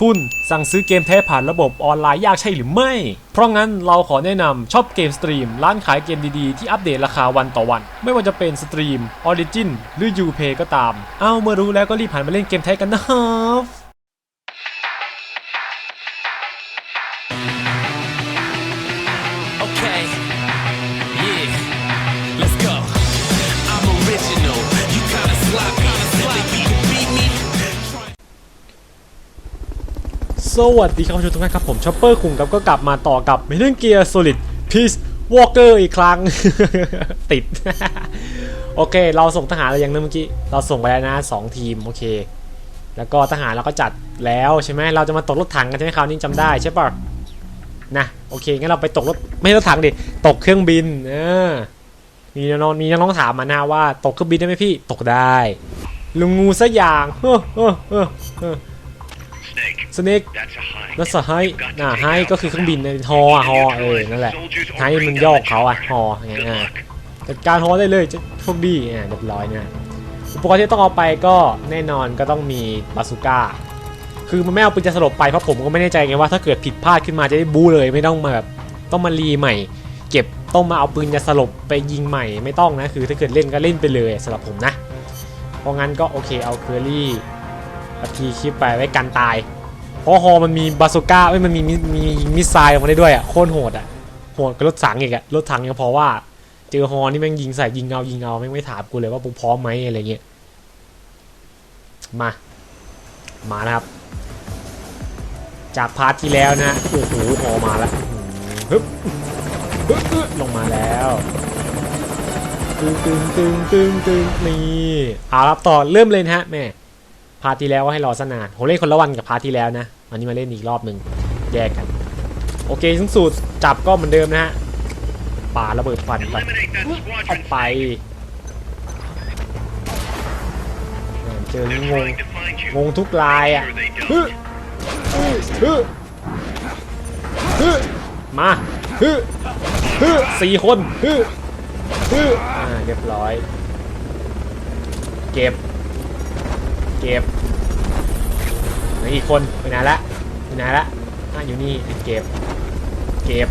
คุณสั่งซื้อเกมแท้ผ่านระบบออนไลน์ยากใช่หรือไม่ เพราะงั้นเราขอแนะนำช็อปเกมสตรีมร้านขายเกมดีๆ ที่อัปเดตราคาวันต่อวัน ไม่ว่าจะเป็นสตรีม Origin หรือ Upay ก็ตาม เอาเมื่อรู้แล้วก็รีบหันมาเล่นเกมแท้กันนะครับ สวัสดีครับผู้ชมทุกท่านครับผมชอปเปอร์คุงครับก็กลับมาต่อกับ Metal Gear Solid Peace Walker อีกครั้ง ติด โอเค เราส่งทหารอะไรยังนะเมื่อกี้ เราส่งไปแล้วนะสองทีม โอเค แล้วก็ทหารเราก็จัดแล้วใช่ไหมเราจะมาตกรถถังกันใช่ไหมคราวนี้จำได้ใช่ปะนะโอเคงั้นเราไปตกรถไม่รถถังดิตกเครื่องบินเออมีน้องมีน้องถามมานะว่า ตกเครื่องบินได้ไหมพี่ตกได้ลุงงูสักอย่างเฮ้อเฮ้อเฮ้ออ สเน็กนัสไฮน่ะไฮก็คือเครื่องบินในฮออะฮอเออนั่นแหละไฮมันย่อเขาอะฮออย่างเงี้ยอะจัดการฮอได้เลยจะโชคดีอะเรียบร้อยเนี่ยอุปกรณ์ที่ต้องเอาไปก็แน่นอนก็ต้องมีบาซูก้าคือมันไม่เอาปืนจะสลบไปเพราะผมก็ไม่แน่ใจไงว่าถ้าเกิดผิดพลาดขึ้นมาจะได้บู๊เลยไม่ต้องมาแบบต้องมารีใหม่ เก็บต้องมาเอาปืนจะสลบไปยิงใหม่ไม่ต้องนะคือถ้าเกิดเล่นก็เล่นไปเลยสำหรับผมนะเพราะงั้นก็โอเคเอาเคอรี่ทีคลิปไปไว้กันตาย เพราะฮอมันมีบาซูก้าเอ้ยมันมีมีมิสไซล์ออกมาได้ด้วยอะโคตรโหดอะโหดกับรถถังอีกอะรถถังยังพอว่า เจอฮอนี่แม่งยิงใส่ยิงเงายิงเงาแม่งไม่ถามกูเลยว่ากูพร้อมไหมอะไรเงี้ยมามานะครับ จากพาร์ทที่แล้วนะโอ้โหฮอมาแล้วฮึบฮึบฮึบลงมาแล้วตึงตึงตึงตึงตึงนี่เอารับต่อเริ่มเลยนะฮะแม่พาร์ทที่แล้วก็ให้รอสนานผมเล่นคนละวันกับพาร์ทที่แล้วนะ นนี้มาเล่นอีกรอบหนึ่งแยกกัน โอเคซึ่งสูตรจับก็เหมือนเดิมนะฮะป่าระเบิดควันไปเอาไปเจองงงงทุกลายอะฮึฮึฮึมาฮึฮึสี่คนฮึฮึอ่าเรียบร้อย เก็บ เก็บ เหลืออีกคนไปไหนละไปไหนละอะอยู่นี่เก็บ เก็บ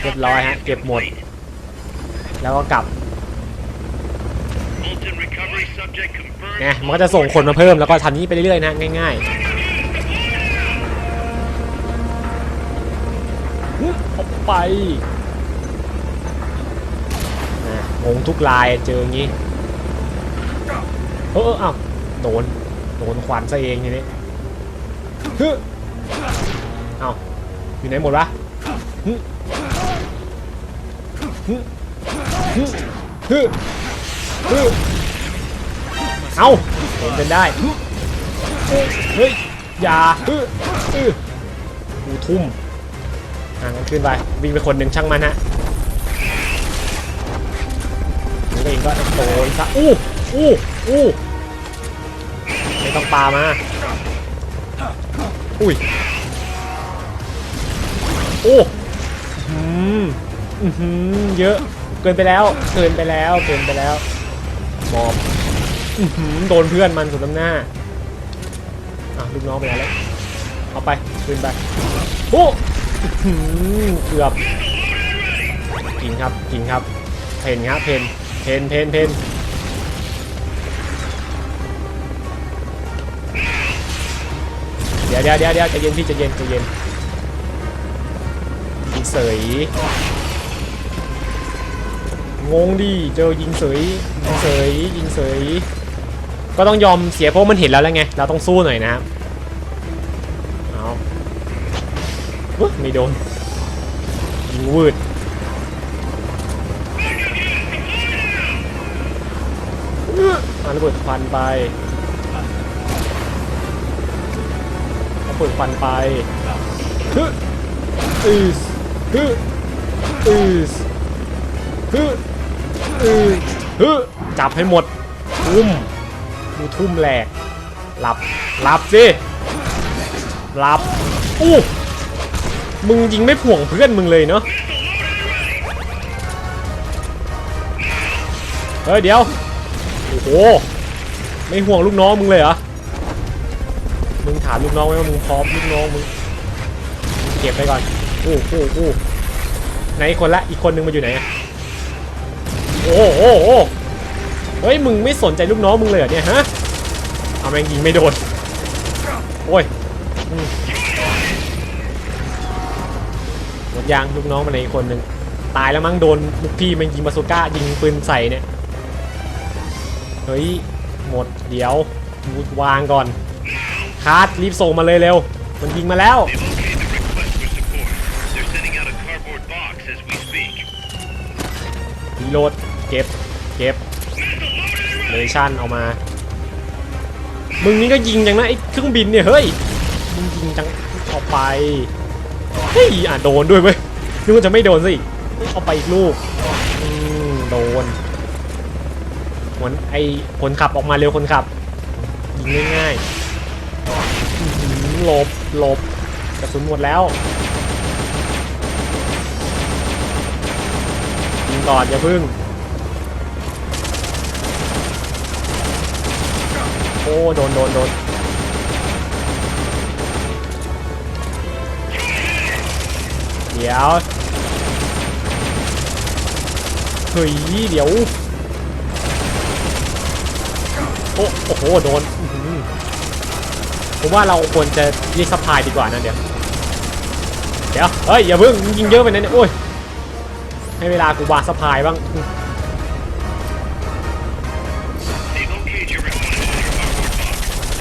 เรียบร้อยฮะ เก็บหมด แล้วก็กลับ Fulton recovery subject confirmed. ไงมันก็จะส่งคนมาเพิ่มแล้วก็ทำนี้ไปเรื่อยๆนะ ง่ายๆฮึเอาไปงงทุกลายเจออย่างงี้ เออเอ้าโดน นควันซะเองทีนี้ฮึเอาอยู่ไหนหมดวะฮึฮึฮึฮึฮึเอาเป็นเป็นได้เฮ้ยอย่าฮึฮึกูทุ่มอะงั้นขึ้นไปวิ่งไปคนหนึ่งช่างมันฮะนี่ก็เองก็โดนซะอู้อู้อู้ ต้องปามา อุ้ย โอ้อืมอือหือเยอะ เกินไปแล้ว เกินไปแล้ว เกินไปแล้วมอบอือหือโดนเพื่อนมันสุดน้ำหน้า อะลูกน้องไปแล้ว เอาไปขึ้นไปโอ้หือเกือบกินครับกินครับ เพนครับเพนเพนเพนเพน ดี๋ยวเดี๋ยวเดี๋ยวเดี๋ยวใจเย็นพี่ใจเย็นใจเย็นยิงเสยงงดิเจอยิงเสยยิงเสยยิงเสยก็ต้องยอมเสียเพราะมันเห็นแล้วแล้วไงเราต้องสู้หน่อยนะครับเอาอุ๊ยไม่โดนยิงวืดอื้ออะระเบิดควันไป เอาเปิดฟันไปฮึอืสฮึอืสฮึอืสฮึจับให้หมด ทุ่มดูทุ่มแหลกหลับหลับสิหลับอู้มึงยิงไม่ผ่วงเพื่อนมึงเลยเนาะเฮ้ยเดี๋ยว โอ้โห ไม่ห่วงลูกน้องมึงเลยเหรอ มึงถามลูกน้องไว้ว่ามึงพร้อมลูกน้องมึงเก็บไปก่อนโอ้โหโอ้ไหนคนละอีกคนนึงมาอยู่ไหนอะโอ้โหโอ้เฮ้ยมึงไม่สนใจลูกน้องมึงเลยเหรอเนี่ยฮะเอาแม่งยิงไม่โดนโอ้ยหมดยางลูกน้องมาในอีกคนนึงตายแล้วมั้งโดนลูกพี่แมันยิงบาซูก้ายิงปืนใส่เนี่ยเฮ้ยหมดเดี๋ยววางก่อน คาร์ดรีบส่งมาเลยเร็ว มันยิงมาแล้ว รีโหลดเก็บ เก็บเลชั่นเอามา มึงนี่ก็ยิงจังนะไอ้เครื่องบินเนี่ย เฮ้ยมึงยิงจังเอาไป เฮ้ย อะโดนด้วยเว้ยนึกว่าจะไม่โดนสิเอาไปอีกลูกอืมโดนเหมือนไอ้คนขับออกมาเร็วคนขับ ยิงง่ายๆ หลบหลบกระสุนหมดแล้วยิงก่อนอย่าพึ่ง โอ้โดนโดนโดนเดี๋ยวเฮ้ยเดี๋ยว โอ้โอ้โหโดนอื ผมว่าเราควรจะรียกซัพพายดีกว่านะเดี๋ยว เดี๋ยว เฮ้ย อย่าเพิ่งยิงเยอะไปนะเนี่ยโอ้ย ให้เวลากูวางซัพายบ้าง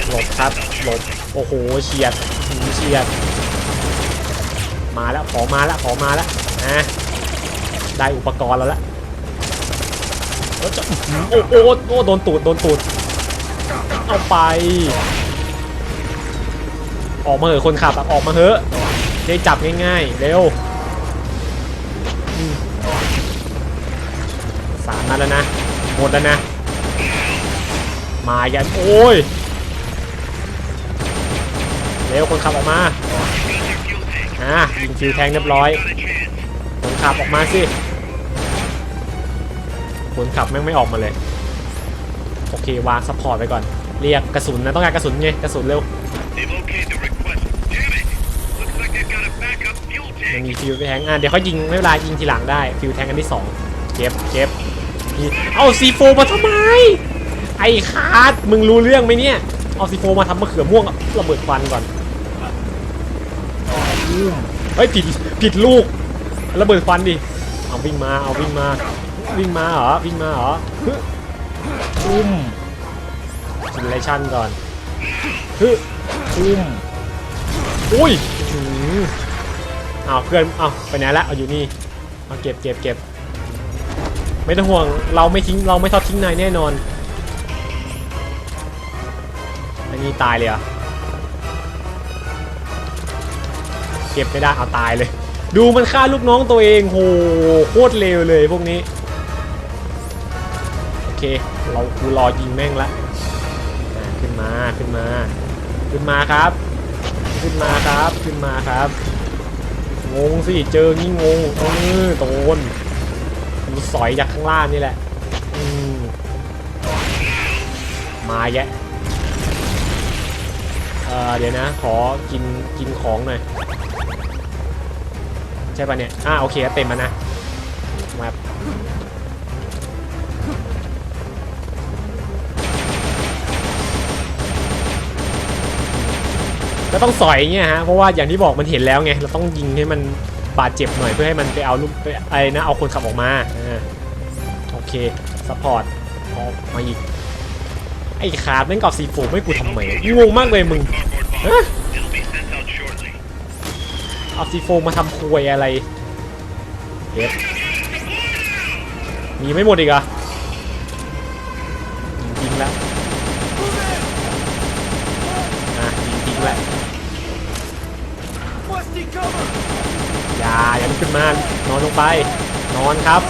หลบครับหลบโอ้โหเฉียดเฉียด มาแล้ว ขอมาแล้วขอมาแล้วนะได้อุปกรณ์แล้วละโอ้จะโอ้โอ้โโดนตูด โดนตูด เอาไป ออกมาเหอะคนขับออกมาเหอะได้จับง่ายๆ เร็วสามนัดแล้วนะ หมดแล้วนะ มายันโอ้ย เร็วคนขับออกมาอะยิงฟิวแทงเรียบร้อย คนขับออกมาสิ คนขับแม่งไม่ออกมาเลย โอเควางซัพพอร์ตไปก่อน เรียกกระสุนนะ ต้องการกระสุนไง กระสุนเร็ว ยัง tank. มีฟิวแทงอะเดี๋ยวเขายิงไม่เวลายิงทีหลังได้ฟิวแทงอันที่สองเก็บเก็บนี่เอาซีโฟมาทำไม ไอ้คาร์ดมึงรู้เรื่องไหมเนี่ย เอาซีโฟมาทำมะเขือม่วงระเบิดควันก่อนอืมเฮ้ยผิดผิดลูกระเบิดควันดิเอาวิ่งมาเอาวิ่งมาวิ่งมาเหรอวิ่งมาเหรอฮึอุ้มจินเลชั่นก่อนฮึอุ้มอุ้ยอื้อหือ เอาเพื่อนเอาไปไหนละเอาอยู่นี่เอาเก็บเก็บเก็บไม่ต้องห่วงเราไม่ทิ้งเราไม่ทอดทิ้งนายแน่นอนอันนี้ตายเลยอะเก็บไม่ได้เอาตายเลย ดูมันฆ่าลูกน้องตัวเองโหโคตรเลวเลยพวกนี้โอเคเรากูรอยิงแม่งละขึ้นมาขึ้นมา ขึ้นมาครับ ขึ้นมาครับขึ้นมาครับ งงสิเจองี้งงเออโดนมันสอยจากข้างล่างนี่แหละมมาแยะเออเดี๋ยวนะ ขอกินกินของหน่อย ใช่ป่ะเนี่ยอ่าโอเคเต็มแล้วนะมา ก็ต้องสอยเงี้ยฮะเพราะว่าอย่างที่บอกมันเห็นแล้วไงเราต้องยิงให้มันบาดเจ็บหน่อยเพื่อให้มันไปเอาลูกไปไอ้นะเอาคนขับออกมาอโอเคซัพพอร์ตออกมาอีกไอ้ขาดแม่งกอบซีโฟไม่กูทำไมงงมากเลยมึงเอาซีโฟมาทำควยอะไรเฮ็ดมีไม่หมดอีกอะยิงทิ้งแล้วอะยิงทิ้งแล้วอย่าอย่าลุกขึ้น มา นอนลงไป นอนครับ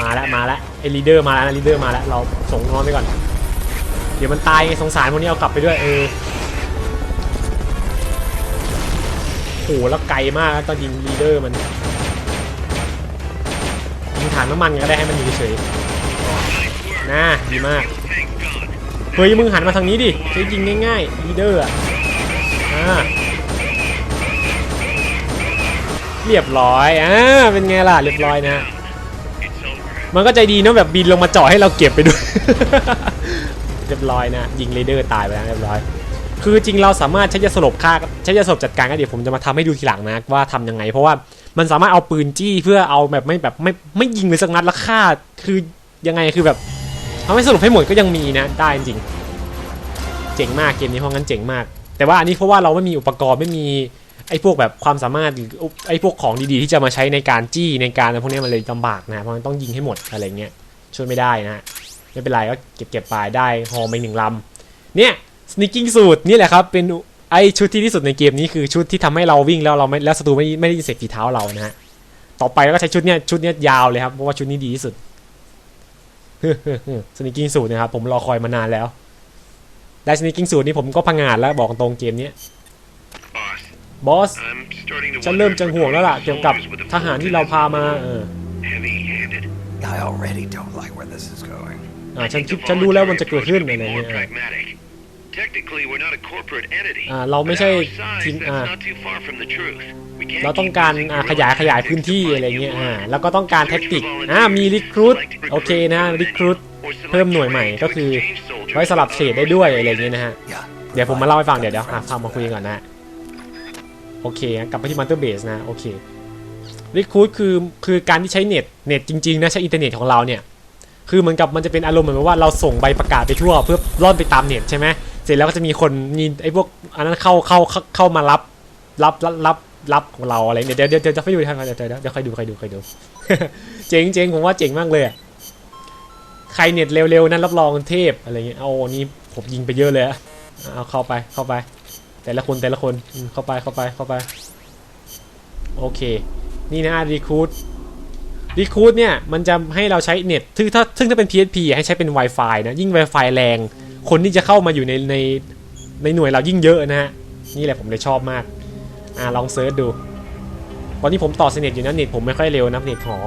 มาแล้วมาแล้วไอ้ลีเดอร์มาแล้วนะลีเดอร์มาแล้ว เราส่งนอนไปก่อน เดี๋ยวมันตายไงสงสารพวกนี้เอากลับไปด้วยเออโหแล้วไกลมากตอนยิงลีเดอร์มันยิงถังน้ำมันก็ได้ให้มันอยู่เฉยๆนะดีมากเฮ้ยมึงหันมาทางนี้ดิใช้ยิงง่ายๆลีเดอร์อะ เรียบร้อยอ่าเป็นไงล่ะเรียบร้อยนะ มันก็ใจดีเนอะแบบบินลงมาเจาะให้เราเก็บไปด้วย เรียบร้อยนะ ยิงเรเดอร์ตายไปแล้วเรียบร้อย คือจริงเราสามารถใช้ยาสลบฆ่าใช้ยาสลบจัดการก็เดี๋ยวผมจะมาทำให้ดูทีหลังนะว่าทำยังไง เพราะว่ามันสามารถเอาปืนจี้เพื่อเอาแบบไม่แบบไม่ไม่ยิงเลยสักนัดแล้วฆ่าคือยังไงคือแบบทำให้สลบให้หมดก็ยังมีนะได้จริง เจ๋งมากเกมนี้เพราะงั้นเจ๋งมาก แต่ว่าอันนี้เพราะว่าเราไม่มีอุปกรณ์ไม่มี ไอ้พวกแบบความสามารถหรือไอ้พวกของดีๆ ที่จะมาใช้ในการจี้ในการอะไรพวกนี้มันเลยลำบากนะเพราะมันต้องยิงให้หมดอะไรเงี้ยช่วยไม่ได้นะฮะไม่เป็นไรก็เก็บเก็บไปได้ฮอมาหนึ่งลำเนี่ย sneaking สูตรนี่แหละครับเป็นไอชุดที่ที่สุดในเกมนี้คือชุดที่ทำให้เราวิ่งแล้วเราไม่แล้วศัตรูไม่ไม่ได้ยินเสียงฝีเท้าเรานะฮะต่อไปเราก็ใช้ชุดเนี้ยชุดเนี้ยยาวเลยครับเพราะว่าชุดนี้ดีที่สุด sneaking สูตรนะครับผมรอคอยมานานแล้ว ได้ sneaking สูตรนี้ผมก็พังงาดแล้วบอกตรงเกมเนี้ย บอส I'm starting to ฉัน wonder เริ่ม if จะ our ห่วงแล้วล่ะ corporate เกี่ยวกับ soldiers with the ทหารที่เราพามาเออ heavy-handed. I already don't like where this is going. อ่า I ฉัน think คิด the ฉันรู้แล้ว voluntary มันจะเกิด approach ขึ้น could อะไร be more เงี้ยอะ pragmatic. Technically, we're not a corporate entity. อ่าเราไม่ But ใช่ our size, ทีม that's อ่า not too far from the truth. We can't เราต้อง keep การ using อ่า guerrilla ขยายขยาย tactics พื้นที่ to find อะไรเงี้ย new อ่า lines. แล้วก็ต้องการแท็กติกอ่ามีรีครูดโอเคนะรีครูดเพิ่มหน่วยใหม่ก็คือไว้สลับเฉดได้ด้วยอะไรเงี้ยนะฮะ Yeah. เดี๋ยวผมมาเล่าให้ฟังเดี๋ยวเดี๋ยวหาฟังมาคุยกันก่อนนะ โอเคกลับไปที่มันเตอร์เบสนะโอเครีคูดคือคือการที่ใช้เน็ตเน็ตจริงๆนะใช้อินเทอร์เน็ตของเราเนี่ยคือเหมือนกับมันจะเป็นอารมณ์เหมือนว่าเราส่งใบประกาศไปทั่ว เพื่อล่อนไปตามเน็ตใช่ไหมเสร็จแล้วก็จะมีคนมีไอ้พวกอันนั้นเข้าเข้าเข้าเข้ามารับรับรับรับรับของเราอะไรเนี่ยเดี๋ยวเดี๋ยวจะให้ดูทางเดี๋ยวเดี๋ยวเดี๋ยวค่อยดูค่อยดูค่อยดูเจ๋งเจ๋งผมว่าเจ๋งมากเลยใครเน็ตเร็วๆนั้นรับรองเทพอะไรเงี้ยเอานี่ผมยิงไปเยอะเลยอะเอาเข้าไปเข้าไป แต่ละคนแต่ละคนเข้าไปเข้าไปเข้าไป โอเค นี่นะรีคูดรีคูดเนี่ยมันจะให้เราใช้เน็ตซึ่งถ้าซึ่งถ้าเป็น PSP อะให้ใช้เป็น Wi-Fi นะ ยิ่ง Wi-Fi แรง คนที่จะเข้ามาอยู่ในในในหน่วยเรายิ่งเยอะนะฮะ นี่แหละผมเลยชอบมาก อ่าลองเซิร์ชดู ตอนนี้ผมต่อเน็ตอยู่นะเน็ตผมไม่ค่อยเร็วนะเน็ตหอ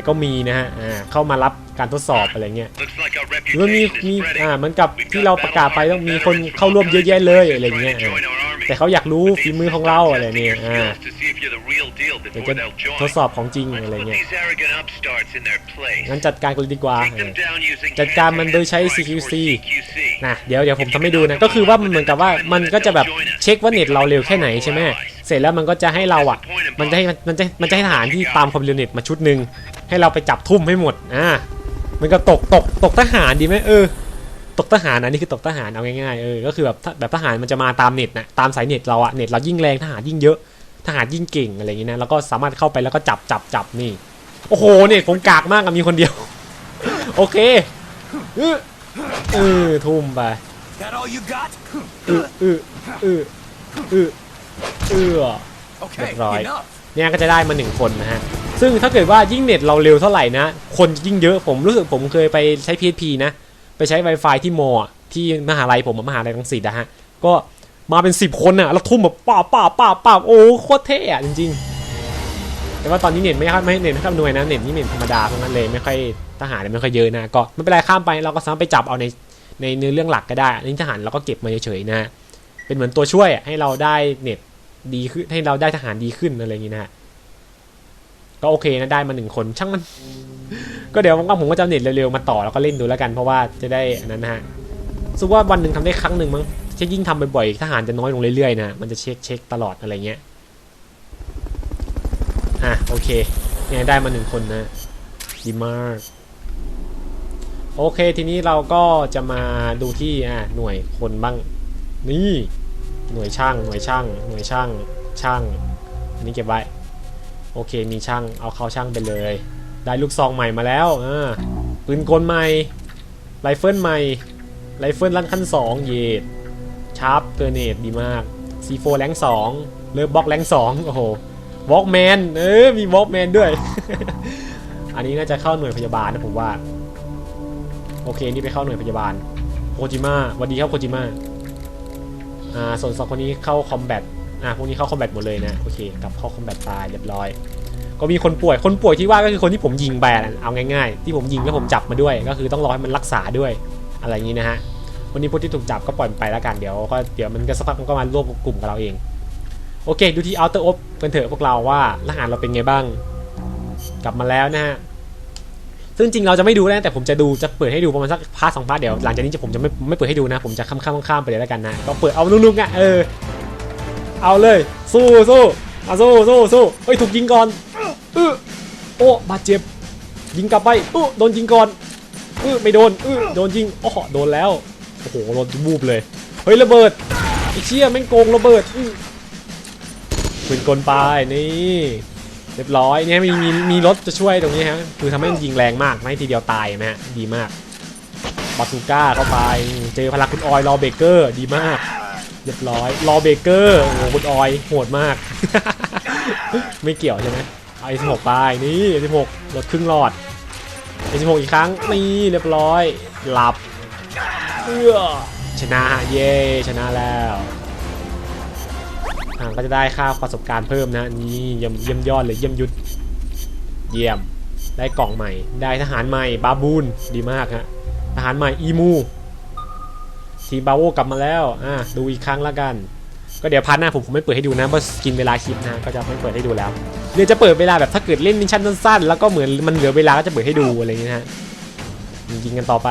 แต่ก็มีนะฮะอ่าเข้ามารับการทดสอบอะไรเงี้ย Looks like our หรือว่ามี reputation มี is อ่า spreading. เหมือนกับที่เราประกาศไปต้องมีคนเข้าร่วมเยอะแยะเลยอะไรเงี้ย Trying อ่า to join our army. แต่เขาอยากรู้ฝีมือของเราอะไรเนี่ยอ่า To see if you're the real deal เดี๋ยว before จะ they'll join. ทดสอบของจริง Let's อะไร put เงี้ย these arrogant upstarts in their place. งั้นจัดการกันเลยดีกว่า Take เอ them อ down using จัดการมันโดยใช้ hand-to-hand CQC strikes or CQC. นะเดี๋ยวเดี๋ยวผมทำให้ดูนะ ก็คือว่ามันเหมือนกับว่ามันก็จะแบบเช็คว่าเน็ตเราเร็วแค่ไหนใช่ไหมเสร็จแล้วมันก็จะให้เราอะ มันจะให้มันจะมันจะให้ทหารที่ตามความเร็วเน็ตมาชุดหนึ่ง ให้เราไปจับทุ่มให้หมดอ่ามันก็ตกตกตกทหารดีไหมเออ ตกทหารนะนี่คือตกทหารเอาง่ายๆเออก็คือแบบถ้าแบบทหารมันจะมาตามเน็ตนะตามสายเน็ตเราอะเน็ตเรายิ่งแรงทหารยิ่งเยอะทหารยิ่งเก่งอะไรอย่างงี้นะแล้วก็สามารถเข้าไปแล้วก็จับจับจับนี่โอ้โหเน็ตผมกากมากอะมีคนเดียว โอเคเออเออทุ่มไป That all you got? อืออืออืออืออือ Okay, Right. enough. เนี่ยก็จะได้มาหนึ่งคนนะฮะซึ่งถ้าเกิดว่ายิ่งเน็ตเราเร็วเท่าไหร่นะ คนยิ่งเยอะผมรู้สึกผมเคยไปใช้ PHP นะ ไปใช้ Wi-Fi ที่มอที่มหาลัยผมมหาลัยรังสิตนะฮะ ก็มาเป็น 10 คนอะแล้วทุ่มแบบป้าป้าป้าป้าโอ้โคตรเท่อะจริง ๆ แต่ว่าตอนนี้เน็ตไม่ค่อยไม่เน็ตไม่ค่อยอำนวยนะเน็ตนี่เน็ตธรรมดาเพราะงั้นเลยไม่ค่อยทหารเลยไม่ค่อยเยอะนะก็ไม่เป็นไรข้ามไปเราก็สามารถไปจับเอาในในเนื้อเรื่องหลักก็ได้นนี้ทหารเราก็เก็บมาเฉยๆนะเป็นเหมือนตัวช่วยให้เราได้เน็ต ดีขึ้นให้เราได้ทหารดีขึ้นอะไรอย่างนี้นะฮะก็โอเคนะได้มาหนึ่งคนช่างมัน ก็เดี๋ยวว่างผมก็จะเน็ตเร็วๆมาต่อแล้วก็เล่นดูแล้วกัน เพราะว่าจะได้อันนั้นนะฮะรู้ว่าวันหนึ่งทำได้ครั้งหนึ่งมั้งจะยิ่งทำบ่อยๆทหารจะน้อยลงเรื่อยๆนะมันจะเช็คเช็คตลอดอะไรเงี้ยอะโอเคเนี่ยได้มาหนึ่งคนนะดีมากโอเคทีนี้เราก็จะมาดูที่อะหน่วยคนบ้างนี่ หน่วยช่าง หน่วยช่าง หน่วยช่าง ช่าง อันนี้เก็บไว้ โอเค มีช่าง เอาเข้าช่างไปเลย ได้ลูกซองใหม่มาแล้วอ่าปืนกลใหม่ ไรเฟิลใหม่ ไรเฟิลลั่นขั้น2เยดชาร์ปเกอร์เนตดีมาก C4 แรง2เลิฟบ็อกแรง2โอ้โหวอล์กแมนเออ มีวอล์กแมนด้วย อันนี้น่าจะเข้าหน่วยพยาบาลนะผมว่า โอเค นี่ไปเข้าหน่วยพยาบาล โคจิมะสวัสดีครับโคจิมะ อ่าส่วนสองคนนี้เข้าคอมแบทอะพวกนี้เข้าคอมแบทหมดเลยนะโอเคกลับเข้าคอมแบทตายเรียบร้อย ก็มีคนป่วยคนป่วยที่ว่าก็คือคนที่ผมยิงไปเอาง่าย ๆ ที่ผมยิงแล้วผมจับมาด้วย ก็คือต้องรอให้มันรักษาด้วยอะไรอย่างนี้นะฮะวันนี้พวกที่ถูกจับก็ปล่อยไปแล้วกันเดี๋ยวก็เดี๋ยวมันก็สักพักมันก็มารวมกลุ่มกับเราเองโอเค ดูที่ Outer Op กันเถอะพวกเราว่าทหารเราเป็นไงบ้าง กลับมาแล้วนะฮะ ซึ่งจริงเราจะไม่ดูแล้วแต่ผมจะดูจะเปิดให้ดูประมาณสักพาร์ทสองพาร์ทเดี๋ยวหลังจากนี้จะผมจะไม่ไม่เปิดให้ดูนะ ผมจะข้ามข้ามข้ามไปเลยแล้วกันนะก็เปิดเอาลุกๆอะเออเอาเลย สู้สู้เอาสู้สู้สู้เฮ้ยถูกยิงก่อนเออโอ้บาดเจ็บ ยิงกลับไปเอู้โดนยิงก่อนเออไม่โดนเออโดนยิงโอ๋อโดนแล้วโอ้โหโดนบูบเลยเฮ้ยระเบิดไอ้เชี่ยแม่งโกงระเบิดปืนกลไปนี่ เรียบร้อยเนี่ยมีมีมีรถจะช่วยตรงนี้ฮะคือทำให้มันยิงแรงมากไม่ทีเดียวตายไหมฮะดีมากบาซูก้าเข้าไปเจอพลังคุณออยรอเบเกอร์ดีมากเรียบร้อยรอเบเกอร์โอ้โหคุณออยโหดมาก ไม่เกี่ยวใช่ไหมเอาไอสิบหกไปนี่ไอสิบหกลดครึ่งหลอดไอสิบหกอีกครั้งนี่เรียบร้อยหลับเออชนะเย้ชนะแล้ว ก็จะได้ค่าประสบการณ์เพิ่มนะนี่เยี่ยมเยี่ยมยอดเลยเยี่ยมยุทธเยี่ยมได้กล่องใหม่ ได้ทหารใหม่บาบูนดีมากฮะทหารใหม่อีมูทีบาโวกลับมาแล้วอะดูอีกครั้งละกัน ก็เดี๋ยวพาร์ทหน้าผมผมไม่เปิดให้ดูนะเพราะกินเวลาคลิปนะก็จะไม่เปิดให้ดูแล้วเดี๋ยวจะเปิดเวลาแบบถ้าเกิดเล่นมิชชั่นสั้นๆแล้วก็เหมือนมันเหลือเวลาก็จะเปิดให้ดูอะไรอย่างเงี้ยฮะยิงกันต่อไป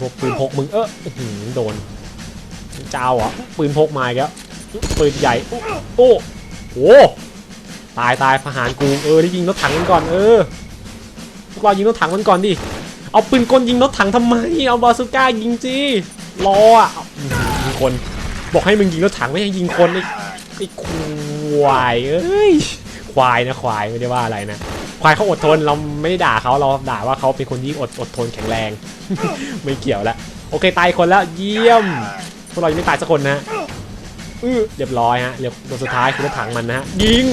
พวกปืนพกมึงเออโดนเจ้าอะปืนพกมาอีกแล้ว ปืนใหญ่โอ้โหตายตายทหารกูเออได้ยิงรถถังมันก่อนเออพวกเรายิงรถถังมันก่อนดิเอาปืนกลยิงรถถังทำไมเอาบาซูก้ายิงจีรออะยิงคน บอกให้มึงยิงรถถังไม่ให้ยิงคนไอ้ไอ้ควายเอ้ยควายนะควายไม่ได้ว่าอะไรนะควายเขาอดทนเราไม่ได้ด่าเขาเราด่าว่าเขาเป็นคนที่อดอดทนแข็งแรง ไม่เกี่ยวละโอเคตายคนแล้วเยี่ยมพวกเรายังไม่ตายสักคนนะ อื้อเรียบร้อยฮะเรียบตัวสุดท้ายคือรถถังมันนะฮะยิง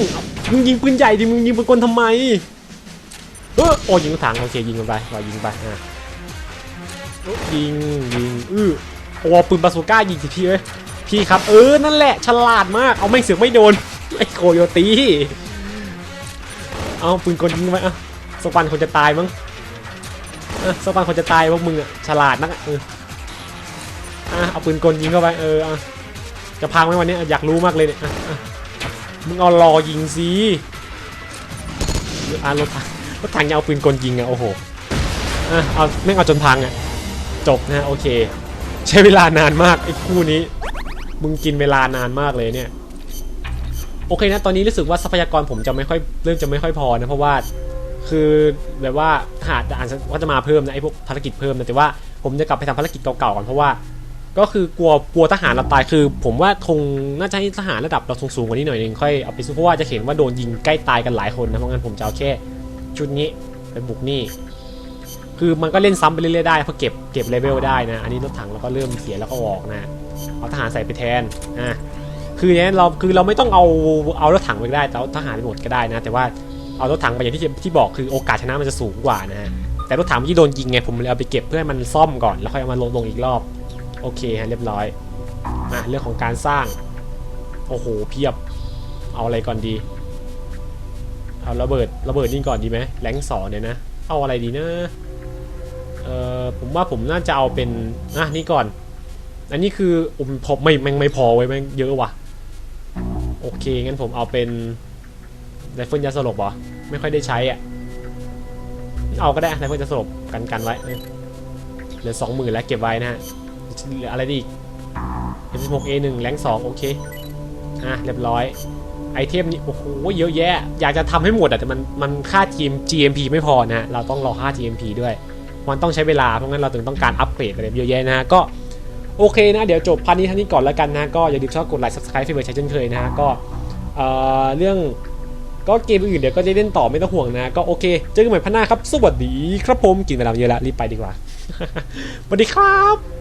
มึงยิงปืนใหญ่ดิมึงยิงปืนกลทำไมเออโอ้ยิงรถถังโอเคยิงกันไปเรายิงไปอะยิงยิงอื้อโอ้ปืนบาซูก้ายิงสิพี่เอ้ยพี่ครับเออนั่นแหละฉลาดมากเอาไม่เสือกไม่โดนไอ้โคโยตีเอาปืนกลยิงไปอะสปันคนจะตายมั้งอะสปันคนจะตายพวกมึงอะฉลาดนักอะเอออะเอาปืนกลยิงเข้าไปเอออะ จะพังไหมวันนี้อยากรู้มากเลยเนี่ยมึงเอารอยิงสิอะรถถังรถถังยังเอาปืนกลยิงอะโอ้โหอะเอาแม่เอาจนพังอะจบนะโอเค ใช้เวลานานมากไอ้คู่นี้ มึงกินเวลานานมากเลยเนี่ยโอเคนะตอนนี้รู้สึกว่าทรัพยากรผมจะไม่ค่อยเริ่มจะไม่ค่อยพอนะเพราะว่าคือแบบว่าหาดอ่านว่าจะมาเพิ่มนะไอ้พวกภารกิจเพิ่มนะแต่ว่าผมจะกลับไปทำภารกิจเก่าๆก่อนเพราะว่า ก็คือกลัวกลัวทหารเราตายคือ ผมว่าคงน่าจะให้ทหารระดับเราสูงๆกว่านี้หน่อยนึงค่อยเอาไปสู้เพราะว่าจะเห็นว่าโดนยิงใกล้ตายกันหลายคนนะเพราะงั้นผมจะเอาแค่ชุดนี้ไปบุกนี่คือมันก็เล่นซ้ำไปเรื่อยๆได้เพราะเก็บเก็บเลเวลได้นะ อันนี้รถถังเราก็เริ่มเสียแล้วก็ออกนะเอาทหารใส่ไปแทนอะคือเนี้ยเราคือเราไม่ต้องเอาเอารถถังไปได้แต่เอาทหารไปหมดก็ได้นะ แต่ว่าเอารถถังไปอย่างที่ที่บอกคือโอกาสชนะมันจะสูงกว่านะฮะแต่รถถังที่โดนยิงไงผมเลยเอาไปเก็บเพื่อให้มันซ่อมก่อนแล้วค่อยเอามาลงลงอีกรอบ โอเคฮะเรียบร้อยอะเรื่องของการสร้าง โอ้โหเพียบ เอาอะไรก่อนดี เอาระเบิดระเบิดนี่ก่อนดีไหมแรงสองเนี่ยนะ เอาอะไรดีนะเอ่อผมว่าผมน่าจะเอาเป็นอะนี่ก่อน อันนี้คืออมพอไม่แม่งไม่พอไว้ยแม่งเยอะว่ะ โอเคงั้นผมเอาเป็นไรเฟิลยาสลบเหรอไม่ค่อยได้ใช้อะเอาก็ได้ไรเฟิลยาสลบกันกันไว้เออเหลือสองหมื่นแล้วเก็บไว้นะฮะ เหลืออะไรดีอีก M16A1 แรงสองโอเค อะ เรียบร้อย ไอเทมนี้โอ้โหเยอะแยะ อยากจะทำให้หมดอะแต่มันมันค่า GM GMP ไม่พอนะฮะ เราต้องรอค่า GMP ด้วย มันต้องใช้เวลา เพราะงั้นเราถึงต้องการอัปเกรดอะไรเยอะแยะนะฮะ ก็โอเคนะ เดี๋ยวจบพันนี้เท่านี้ก่อนแล้วกันนะ ก็อย่าลืมชอบกดไลค์ subscribe เฟเวอร์ใช้เช่นเคยนะฮะ ก็เอ่อเรื่องก็เกมอื่นเดี๋ยวก็จะเล่นต่อไม่ต้องห่วงนะ ก็โอเค เจอกันใหม่พันหน้าครับ สวัสดีครับผม กินเวลาเยอะแล้วรีบไปดีกว่า สวัสดีครับ